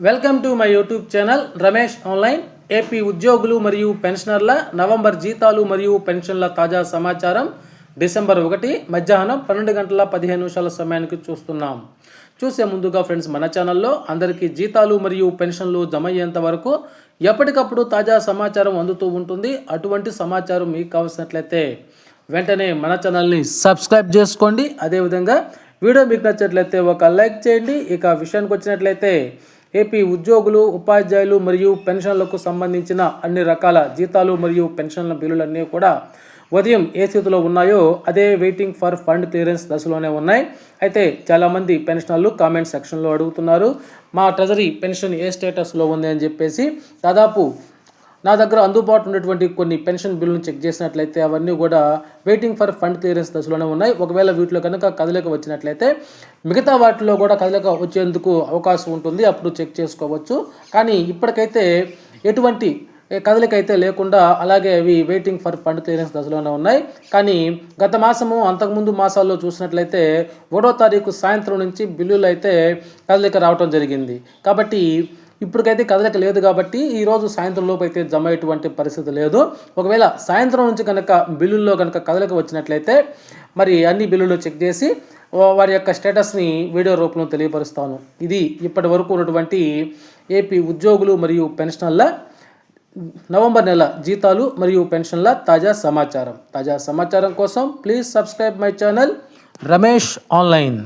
Welcome to my YouTube channel Ramesh online. AP ఉద్యోగులు మరియు పెన్షనర్ల November జీతాలు మరియు పెన్షన్ల తాజా సమాచారం డిసెంబర్ ఒకటి మధ్యాహ్నం పన్నెండు గంటల పదిహేను నిమిషాల సమయానికి చూస్తున్నాం. చూసే ముందుగా ఫ్రెండ్స్ మన ఛానల్లో అందరికీ జీతాలు మరియు పెన్షన్లు జమ అయ్యేంత వరకు ఎప్పటికప్పుడు తాజా సమాచారం అందుతూ ఉంటుంది. అటువంటి సమాచారం మీకు కావాల్సినట్లయితే వెంటనే మన ఛానల్ని సబ్స్క్రైబ్ చేసుకోండి. అదేవిధంగా వీడియో మీకు నచ్చినట్లయితే ఒక లైక్ చేయండి. ఇక విషయానికి వచ్చినట్లయితే ఏపీ ఉద్యోగులు ఉపాధ్యాయులు మరియు పెన్షన్లకు సంబంధించిన అన్ని రకాల జీతాలు మరియు పెన్షన్ల బిల్లులన్నీ కూడా ఉదయం ఏ స్థితిలో ఉన్నాయో అదే వెయిటింగ్ ఫర్ ఫండ్ క్లియరెన్స్ దశలోనే ఉన్నాయి. అయితే చాలామంది పెన్షనర్లు కామెంట్ సెక్షన్లో అడుగుతున్నారు మా ట్రెజరీ పెన్షన్ ఏ స్టేటస్లో ఉంది అని చెప్పేసి. దాదాపు నా దగ్గర అందుబాటు ఉన్నటువంటి కొన్ని పెన్షన్ బిల్లును చెక్ చేసినట్లయితే అవన్నీ కూడా వెయిటింగ్ ఫర్ ఫండ్ క్లియరెన్స్ దశలోనే ఉన్నాయి. ఒకవేళ వీటిలో కనుక కదలిక వచ్చినట్లయితే మిగతా వాటిలో కూడా కదలిక వచ్చేందుకు అవకాశం ఉంటుంది. అప్పుడు చెక్ చేసుకోవచ్చు. కానీ ఇప్పటికైతే ఎటువంటి కదలిక అయితే లేకుండా అలాగే అవి వెయిటింగ్ ఫర్ ఫండ్ క్లియరెన్స్ దశలోనే ఉన్నాయి. కానీ గత మాసము అంతకుముందు మాసాల్లో చూసినట్లయితే ఒకటో తారీఖు సాయంత్రం నుంచి బిల్లులు అయితే కదలిక రావటం జరిగింది. కాబట్టి ఇప్పటికైతే కదలిక లేదు కాబట్టి ఈరోజు సాయంత్రం లోపు అయితే జమ అయ్యేటువంటి పరిస్థితి లేదు. ఒకవేళ సాయంత్రం నుంచి కనుక బిల్లుల్లో కనుక కదలిక వచ్చినట్లయితే మరి అన్ని బిల్లులు చెక్ చేసి వారి యొక్క స్టేటస్ని వీడియో రూపంలో తెలియపరుస్తాను. ఇది ఇప్పటి వరకు ఉన్నటువంటి ఏపీ ఉద్యోగులు మరియు పెన్షనర్ల నవంబర్ నెల జీతాలు మరియు పెన్షన్ల తాజా సమాచారం. తాజా సమాచారం కోసం please subscribe my channel Ramesh online